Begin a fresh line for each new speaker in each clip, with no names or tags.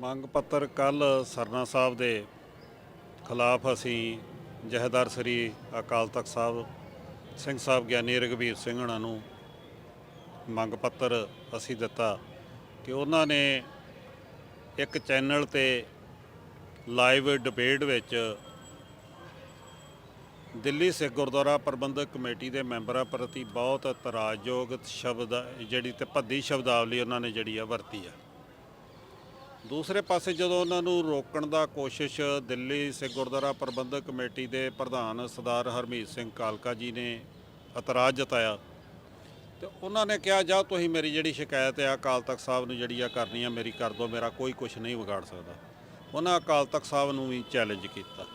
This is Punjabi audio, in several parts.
ਮੰਗ ਪੱਤਰ ਕੱਲ ਸਰਨਾ ਸਾਹਿਬ ਦੇ ਖਿਲਾਫ ਅਸੀਂ ਜਹੇਦਾਰ ਸ੍ਰੀ ਅਕਾਲ ਤਖਤ ਸਾਹਿਬ, ਸਿੰਘ ਸਾਹਿਬ ਗਿਆਨੀ ਰਘਬੀਰ ਸਿੰਘ ਹਣਾ ਨੂੰ ਮੰਗ ਪੱਤਰ ਅਸੀਂ ਦਿੱਤਾ ਕਿ ਉਹਨਾਂ ਨੇ ਇੱਕ ਚੈਨਲ ਤੇ ਲਾਈਵ ਡਿਬੇਟ ਵਿੱਚ ਦਿੱਲੀ ਸਿੱਖ ਗੁਰਦੁਆਰਾ ਪ੍ਰਬੰਧਕ ਕਮੇਟੀ ਦੇ ਮੈਂਬਰਾਂ ਪ੍ਰਤੀ ਬਹੁਤ ਇਤਰਾਜ਼ਯੋਗ ਸ਼ਬਦ ਜਿਹੜੀ ਤੇ ਭੱਦੀ ਸ਼ਬਦਾਵਲੀ ਉਹਨਾਂ ਨੇ ਜਿਹੜੀ ਆ ਵਰਤੀ ਆ। ਦੂਸਰੇ ਪਾਸੇ ਜਦੋਂ ਉਹਨਾਂ ਨੂੰ ਰੋਕਣ ਦਾ ਕੋਸ਼ਿਸ਼ ਦਿੱਲੀ ਸਿੱਖ ਗੁਰਦੁਆਰਾ ਪ੍ਰਬੰਧਕ ਕਮੇਟੀ ਦੇ ਪ੍ਰਧਾਨ ਸਰਦਾਰ ਹਰਮੀਤ ਸਿੰਘ ਕਾਲਕਾ ਜੀ ਨੇ ਇਤਰਾਜ਼ ਜਤਾਇਆ ਤੇ ਉਹਨਾਂ ਨੇ ਕਿਹਾ, ਜਾ ਤੁਸੀਂ ਮੇਰੀ ਜਿਹੜੀ ਸ਼ਿਕਾਇਤ ਆ, ਅਕਾਲ ਤਖਤ ਸਾਹਿਬ ਨੂੰ ਜਿਹੜੀ ਆ ਕਰਨੀ ਆ, ਮੇਰੀ ਕਰ ਦਿਓ, ਮੇਰਾ ਕੋਈ ਕੁਝ ਨਹੀਂ ਵਿਗਾੜ ਸਕਦਾ। ਉਹਨਾਂ ਅਕਾਲ ਤਖਤ ਸਾਹਿਬ ਨੂੰ ਵੀ ਚੈਲੰਜ ਕੀਤਾ।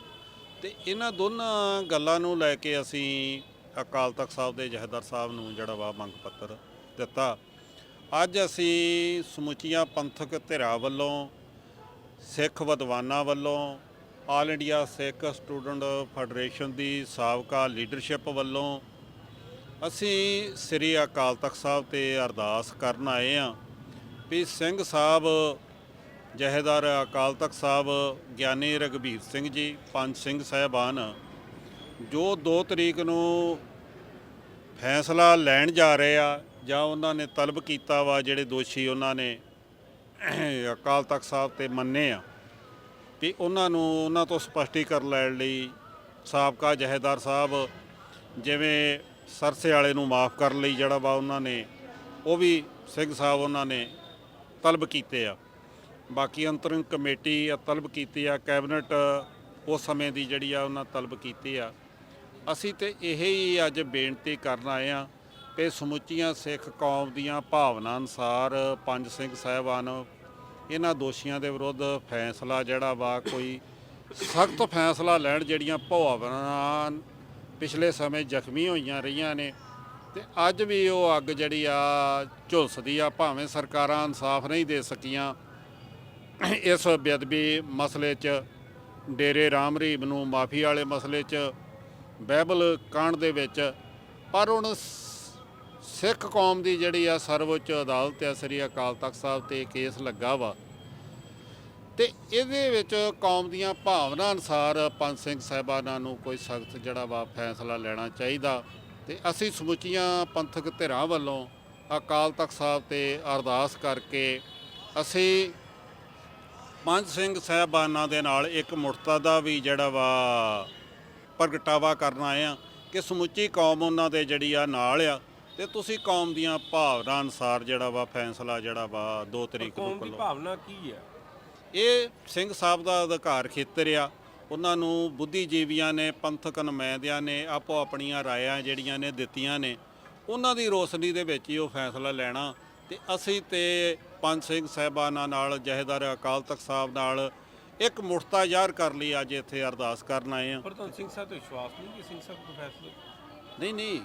ਤੇ ਇਹਨਾਂ ਦੋਨਾਂ ਗੱਲਾਂ ਨੂੰ ਲੈ ਕੇ ਅਸੀਂ ਅਕਾਲ ਤਖਤ ਸਾਹਿਬ ਦੇ ਜਹੇਦਾਰ ਸਾਹਿਬ ਨੂੰ ਜਿਹੜਾ ਵਾ ਮੰਗ ਪੱਤਰ ਦਿੱਤਾ। ਅੱਜ ਅਸੀਂ ਸਮੁੱਚੀਆਂ ਪੰਥਕ ਧਿਰਾਂ ਵੱਲੋਂ, ਸਿੱਖ ਵਿਦਵਾਨਾਂ ਵੱਲੋਂ all India Sikh student federation ਦੀ ਸਾਬਕਾ ਲੀਡਰਸ਼ਿਪ ਵੱਲੋਂ ਅਸੀਂ ਸ੍ਰੀ ਅਕਾਲ ਤਖਤ ਸਾਹਿਬ ਤੇ ਅਰਦਾਸ ਕਰਨ ਆਏ ਆ ਵੀ ਸਿੰਘ ਸਾਹਿਬ, ਜਹੇਦਾਰ ਅਕਾਲ ਤਖਤ ਸਾਹਿਬ, ਗਿਆਨੀ ਰਘਬੀਰ ਸਿੰਘ ਜੀ, ਪੰਜ ਸਿੰਘ ਸਾਹਿਬਾਨ, ਜੋ 2 ਤਰੀਕ ਨੂੰ ਫੈਸਲਾ ਲੈਣ ਜਾ ਰਹੇ ਆ ਜਾਂ ਉਹਨਾਂ ਨੇ ਤਲਬ ਕੀਤਾ ਵਾ ਜਿਹੜੇ ਦੋਸ਼ੀ ਉਹਨਾਂ ਨੇ ਅਕਾਲ ਤਖਤ ਸਾਹਿਬ ਤੇ ਮੰਨੇ ਆ, ਵੀ ਉਹਨਾਂ ਨੂੰ ਉਹਨਾਂ ਤੋਂ ਸਪਸ਼ਟੀਕਰਨ ਲੈਣ ਲਈ ਸਾਬਕਾ ਜਹੇਦਾਰ ਸਾਹਿਬ ਜਿਵੇਂ ਸਰਸੇ ਵਾਲੇ ਨੂੰ ਮਾਫ ਕਰਨ ਲਈ ਜਿਹੜਾ ਵਾ ਉਹਨਾਂ ਨੇ, ਉਹ ਵੀ ਸਿੰਘ ਸਾਹਿਬ ਉਹਨਾਂ ਨੇ ਤਲਬ ਕੀਤੇ ਆ। ਬਾਕੀ ਅੰਤਰਿਮ ਕਮੇਟੀ ਆ ਤਲਬ ਕੀਤੀ ਆ, ਕੈਬਨਿਟ ਉਸ ਸਮੇਂ ਦੀ ਜਿਹੜੀ ਆ ਉਹਨਾਂ ਤਲਬ ਕੀਤੀ ਆ। ਅਸੀਂ ਤੇ ਇਹ ਹੀ ਅੱਜ ਬੇਨਤੀ ਕਰਨ ਆਏ ਆ ਕਿ ਸਮੁੱਚੀਆਂ ਸਿੱਖ ਕੌਮ ਦੀਆਂ ਭਾਵਨਾ ਅਨਸਾਰ ਪੰਜ ਸਿੰਘ ਸਾਹਿਬਾਨ, ਇਹਨਾਂ ਦੋਸ਼ੀਆਂ ਦੇ ਵਿਰੁੱਧ ਫੈਸਲਾ ਜਿਹੜਾ ਵਾ, ਕੋਈ ਸਖਤ ਫੈਸਲਾ ਲੈਣ ਜਿਹੜੀਆਂ ਭਾਵਨਾ ਪਿਛਲੇ ਸਮੇਂ ਜ਼ਖਮੀ ਹੋਈਆਂ ਰਹੀਆਂ ਨੇ। ਤੇ ਅੱਜ ਵੀ ਉਹ ਅੱਗ ਜਿਹੜੀ ਆ, ਝੁਲਸਦੀ ਆ, ਭਾਵੇਂ ਸਰਕਾਰਾਂ ਇਨਸਾਫ ਨਹੀਂ ਦੇ ਸਕੀਆਂ। ਇਸ ਬੇਅਦਬੀ ਮਸਲੇ 'ਚ ਡੇਰੇ ਰਾਮ ਰਹੀਮ ਨੂੰ ਮਾਫੀ ਵਾਲੇ ਮਸਲੇ 'ਚ ਬਾਈਬਲ ਕਾਂਡ ਦੇ ਵਿੱਚ, ਪਰ ਹੁਣ ਸਿੱਖ ਕੌਮ ਦੀ ਜਿਹੜੀ ਆ ਸਰਵਉੱਚ ਅਦਾਲਤ ਆ, ਸ੍ਰੀ ਅਕਾਲ ਤਖਤ ਸਾਹਿਬ ਤੇ ਕੇਸ ਲੱਗਾ ਵਾ। ਤੇ ਇਹਦੇ ਵਿੱਚ ਕੌਮ ਦੀਆਂ ਭਾਵਨਾ ਅਨਸਾਰ ਪੰਜ ਸਿੰਘ ਸਾਹਿਬਾਨਾਂ ਨੂੰ ਕੋਈ ਸਖਤ ਜਿਹੜਾ ਵਾ ਫੈਸਲਾ ਲੈਣਾ ਚਾਹੀਦਾ। ਤੇ ਅਸੀਂ ਸਮੁੱਚੀਆਂ ਪੰਥਕ ਧਿਰਾਂ ਵੱਲੋਂ ਅਕਾਲ ਤਖਤ ਸਾਹਿਬ ਤੇ ਅਰਦਾਸ ਕਰਕੇ ਅਸੀਂ ਪੰਜ ਸਿੰਘ ਸਾਹਿਬਾਨਾਂ ਦੇ ਨਾਲ ਇੱਕ ਮੁੜਤਾ ਦਾ ਵੀ ਜਿਹੜਾ ਵਾ ਪ੍ਰਗਟਾਵਾ ਕਰਨ ਆਏ ਆ ਕਿ ਸਮੁੱਚੀ ਕੌਮ ਉਹਨਾਂ ਦੇ ਜਿਹੜੀ ਆ ਨਾਲ ਆ। ਤੇ ਤੁਸੀਂ ਕੌਮ ਦੀਆਂ ਭਾਵਨਾ ਅਨਸਾਰ ਜਿਹੜਾ ਵਾ ਫੈਸਲਾ ਜਿਹੜਾ ਵਾ 2 ਤਰੀਕ ਨੂੰ
ਕੌਮ ਦੀ ਭਾਵਨਾ ਕੀ ਹੈ
ਇਹ ਸਿੰਘ ਸਾਹਿਬ ਦਾ ਅਧਿਕਾਰ ਖੇਤਰ ਆ। ਉਹਨਾਂ ਨੂੰ ਬੁੱਧੀਜੀਵੀਆਂ ਨੇ ਪੰਥਕ ਨੁਮਾਇੰਦਿਆਂ ਨੇ ਆਪੋ ਆਪਣੀਆਂ ਰਾਇਆਂ ਜਿਹੜੀਆਂ ਨੇ ਦਿੱਤੀਆਂ ਨੇ ਉਹਨਾਂ ਦੀ ਰੋਸ਼ਨੀ ਦੇ ਵਿੱਚ ਹੀ ਉਹ ਫੈਸਲਾ ਲੈਣਾ। ਤੇ ਅਸੀਂ ਤੇ ਪੰਜ ਸਿੰਘ ਸਾਹਿਬਾਨਾਂ ਨਾਲ ਜਹੇਦਾਰ ਅਕਾਲ ਤਖਤ ਸਾਹਿਬ ਨਾਲ ਇੱਕ ਮੁਰਤਾ ਜ਼ਾਹਰ ਕਰ ਲਈ ਅੱਜ ਇੱਥੇ ਅਰਦਾਸ ਕਰਨ ਆਏ ਆ
ਪਰ ਤੁਹਾਨੂੰ ਸਿੰਘ ਸਾਹਿਬ ਤੇ ਵਿਸ਼ਵਾਸ ਨਹੀਂ ਕਿ ਸਿੰਘ ਸਾਹਿਬ ਕੋਈ ਫੈਸਲਾ?
ਨਹੀਂ ਨਹੀਂ।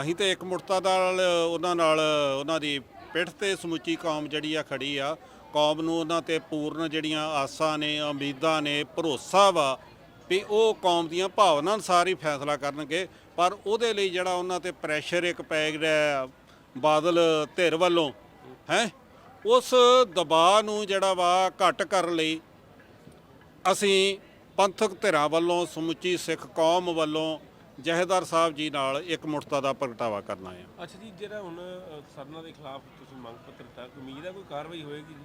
ਅਸੀਂ ਤੇ ਇੱਕ ਮੁਰਤਾ ਨਾਲ ਉਹਨਾਂ ਨਾਲ, ਉਹਨਾਂ ਦੀ ਪਿੱਠ ਤੇ ਸਮੁੱਚੀ ਕੌਮ ਜਿਹੜੀ ਆ ਖੜੀ ਆ। ਕੌਮ ਨੂੰ ਉਹਨਾਂ ਤੇ ਪੂਰਨ ਜਿਹੜੀਆਂ ਆਸਾਂ ਨੇ, ਉਮੀਦਾਂ ਨੇ, ਭਰੋਸਾ ਵਾ ਵੀ ਉਹ ਕੌਮ ਦੀਆਂ ਭਾਵਨਾ ਅਨੁਸਾਰ ਹੀ ਫੈਸਲਾ ਕਰਨਗੇ। ਪਰ ਉਹਦੇ ਲਈ ਜਿਹੜਾ ਉਹਨਾਂ ਤੇ ਪ੍ਰੈਸ਼ਰ ਇੱਕ ਪੈ ਰਿਹਾ ਬਾਦਲ ਧਿਰ ਵੱਲੋਂ, ਹੈ, ਉਸ ਦਬਾਅ ਨੂੰ ਜਿਹੜਾ ਵਾ ਘਟ ਕਰਨ ਲਈ ਅਸੀਂ ਪੰਥਕ ਧਿਰਾਂ ਵੱਲੋਂ, ਸਮੁੱਚੀ ਸਿੱਖ ਕੌਮ ਵੱਲੋਂ ਜਹੇਦਾਰ ਸਾਹਿਬ ਜੀ ਨਾਲ ਇੱਕ ਮੁਰਤਾ ਦਾ ਪ੍ਰਗਟਾਵਾ ਕਰਨਾ ਹੈ।
ਅੱਛਾ ਜੀ ਜਿਹੜਾ ਹੁਣ ਸਰਨਾ ਦੇ ਖਿਲਾਫ ਤੁਸੀਂ ਮੰਗ ਪੱਤਰ ਦਿੱਤਾ ਕੋਈ ਉਮੀਦ ਹੈ ਕੋਈ ਕਾਰਵਾਈ ਹੋਏਗੀ ਜੀ?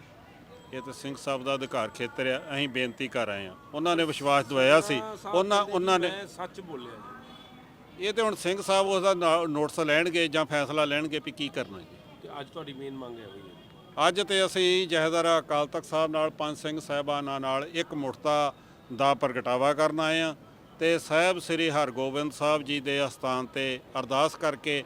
ਇਹ ਤਾਂ ਸਿੰਘ ਸਾਹਿਬ ਦਾ ਅਧਿਕਾਰ ਖੇਤਰ ਆ ਅਸੀਂ ਬੇਨਤੀ ਕਰ ਆਏ ਆ ਉਹਨਾਂ ਨੇ ਵਿਸ਼ਵਾਸ ਦਵਾਇਆ ਸੀ। ਉਹਨਾਂ ਉਹਨਾਂ ਨੇ
ਸੱਚ ਬੋਲਿਆ ਜੀ।
ਇਹ ਤੇ ਹੁਣ ਸਿੰਘ ਸਾਹਿਬ ਉਸ ਦਾ ਨੋਟਿਸ ਲੈਣਗੇ ਜਾਂ ਫੈਸਲਾ ਲੈਣਗੇ ਵੀ ਕੀ ਕਰਨਾ ਜੀ
ਤੇ ਅੱਜ ਤੁਹਾਡੀ ਮੇਨ ਮੰਗ ਹੈ ਹੋਈ ਹੈ
ਅੱਜ ਤੇ ਅਸੀਂ ਜਹੇਦਾਰ ਅਕਾਲ ਤਖਤ ਸਾਹਿਬ ਨਾਲ ਪੰਜ ਸਿੰਘ ਸਾਹਿਬਾਨਾਂ ਨਾਲ ਇੱਕ ਮੁਰਤਾ ਦਾ ਪ੍ਰਗਟਾਵਾ ਕਰਨ ਆਏ ਆ ਤੇ ਸਾਹਿਬ ਸ੍ਰੀ ਹਰਗੋਬਿੰਦ ਸਾਹਿਬ ਜੀ ਦੇ ਅਸਥਾਨ ਤੇ ਅਰਦਾਸ ਕਰਕੇ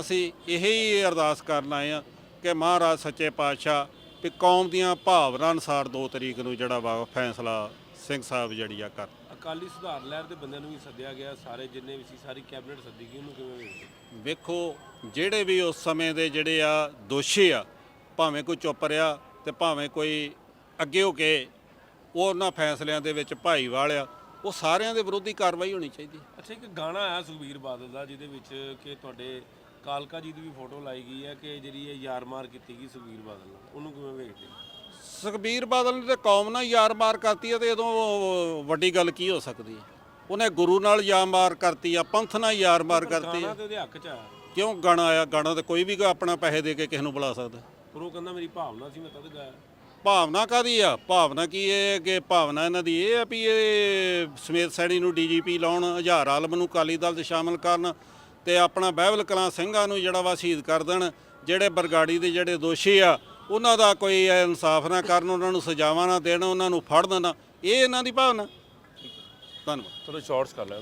ਅਸੀਂ ਇਹੀ ਅਰਦਾਸ ਕਰਨ ਆਏ ਆ ਕਿ ਮਹਾਰਾਜ ਸੱਚੇ ਪਾਤਸ਼ਾਹ ਵੀ ਕੌਮ ਦੀਆਂ ਭਾਵਨਾ ਅਨੁਸਾਰ 2 ਤਰੀਕ ਨੂੰ ਜਿਹੜਾ ਵਾ ਫੈਸਲਾ ਸਿੰਘ ਸਾਹਿਬ ਜਿਹੜੀ ਆ ਕਰ।
ਅਕਾਲੀ ਸੁਧਾਰ ਲਹਿਰ ਦੇ ਬੰਦਿਆਂ ਨੂੰ ਵੀ ਸੱਦਿਆ ਗਿਆ ਸਾਰੇ ਜਿੰਨੇ ਵੀ ਸੀ ਸਾਰੀ ਕੈਬਨਿਟ ਸੱਦੀ ਗਈ ਉਹਨੂੰ ਕਿਵੇਂ ਵੇਖਦੇ?
ਵੇਖੋ ਜਿਹੜੇ ਵੀ ਉਸ ਸਮੇਂ ਦੇ ਜਿਹੜੇ ਆ ਦੋਸ਼ੀ ਆ ਭਾਵੇਂ ਕੋਈ ਚੁੱਪ ਰਿਹਾ ਤੇ ਭਾਵੇਂ ਕੋਈ ਅੱਗੇ ਹੋ ਕੇ ਉਹ ਉਹਨਾਂ ਫੈਸਲਿਆਂ ਦੇ ਵਿੱਚ ਭਾਈਵਾਲ ਆ ਉਹ ਸਾਰਿਆਂ ਦੇ ਵਿਰੋਧੀ ਕਾਰਵਾਈ ਹੋਣੀ ਚਾਹੀਦੀ
ਅੱਛਾ ਇੱਕ ਗਾਣਾ ਆਇਆ ਸੁਖਬੀਰ ਬਾਦਲ ਦਾ ਜਿਹਦੇ ਵਿੱਚ ਕਿ ਤੁਹਾਡੇ ਕਾਲਕਾ ਜੀ ਦੀ ਵੀ ਫੋਟੋ ਲਾਈ ਗਈ ਹੈ ਕਿ ਜਿਹੜੀ ਇਹ ਯਾਰ ਮਾਰ ਕੀਤੀ ਗਈ ਸੁਖਬੀਰ ਬਾਦਲ ਨਾਲ। ਉਹਨੂੰ ਕਿਵੇਂ ਵੇਖਦੇ
ਸੁਖਬੀਰ ਬਾਦਲ ਨੇ ਤੇ ਕੌਮ ਨਾਲ ਯਾਰ ਮਾਰ ਕਰਤੀ ਹੈ ਤੇ ਇਦੋਂ ਵੱਡੀ ਗੱਲ ਕੀ ਹੋ ਸਕਦੀ ਹੈ? ਉਹਨੇ ਗੁਰੂ ਨਾਲ ਯਾਰ ਮਾਰ ਕਰਤੀ ਆ ਪੰਥ ਨਾਲ ਯਾਰ ਮਾਰ ਕਰਤੀ
ਗਾਣਾ
ਆ।
ਤੇ ਉਹਦੇ ਹੱਕ 'ਚ ਆ
ਕਿਉਂ ਗਾਣਾ ਆਇਆ? ਗਾਣਾ ਤੇ ਕੋਈ ਵੀ ਆਪਣਾ ਪੈਸੇ ਦੇ ਕੇ ਕਿਸੇ ਨੂੰ ਬੁਲਾ ਸਕਦਾ।
ਪਰ ਉਹ ਕਹਿੰਦਾ ਮੇਰੀ ਭਾਵਨਾ ਸੀ ਮੈਂ ਤਦ ਗਾਇਆ।
ਭਾਵਨਾ ਕਾਦੀ ਆ? ਭਾਵਨਾ ਕੀ ਇਹ ਕਿ ਭਾਵਨਾ ਇਹਨਾਂ ਦੀ ਇਹ ਆ ਵੀ ਇਹ ਸਮੇਤ ਸੈਣੀ ਨੂੰ ਡੀਜੀਪੀ ਲਾਉਣ, ਹਜ਼ਾਰ ਆਲਮ ਨੂੰ ਕਾਲੀ ਦਲ 'ਚ ਸ਼ਾਮਲ ਕਰਨ ਤੇ ਆਪਣਾ ਬਹਿਬਲ ਕਲਾਂ ਸਿੰਘਾਂ ਨੂੰ ਜਿਹੜਾ ਵਾ ਸ਼ਹੀਦ ਕਰ ਦੇਣ। ਜਿਹੜੇ ਬਰਗਾੜੀ ਦੇ ਜਿਹੜੇ ਦੋਸ਼ੀ ਆ, ਉਹਨਾਂ ਦਾ ਕੋਈ ਇਨਸਾਫ ਨਾ ਕਰਨ, ਉਹਨਾਂ ਨੂੰ ਸਜ਼ਾਵਾਂ ਨਾ ਦੇਣ, ਉਹਨਾਂ ਨੂੰ ਫੜ ਦੇਣ। ਇਹ ਇਹਨਾਂ ਦੀ ਭਾਵਨਾ। ਧੰਨਵਾਦ।
ਚਲੋ ਸ਼ਾਰਟਸ ਕਰ ਲੈ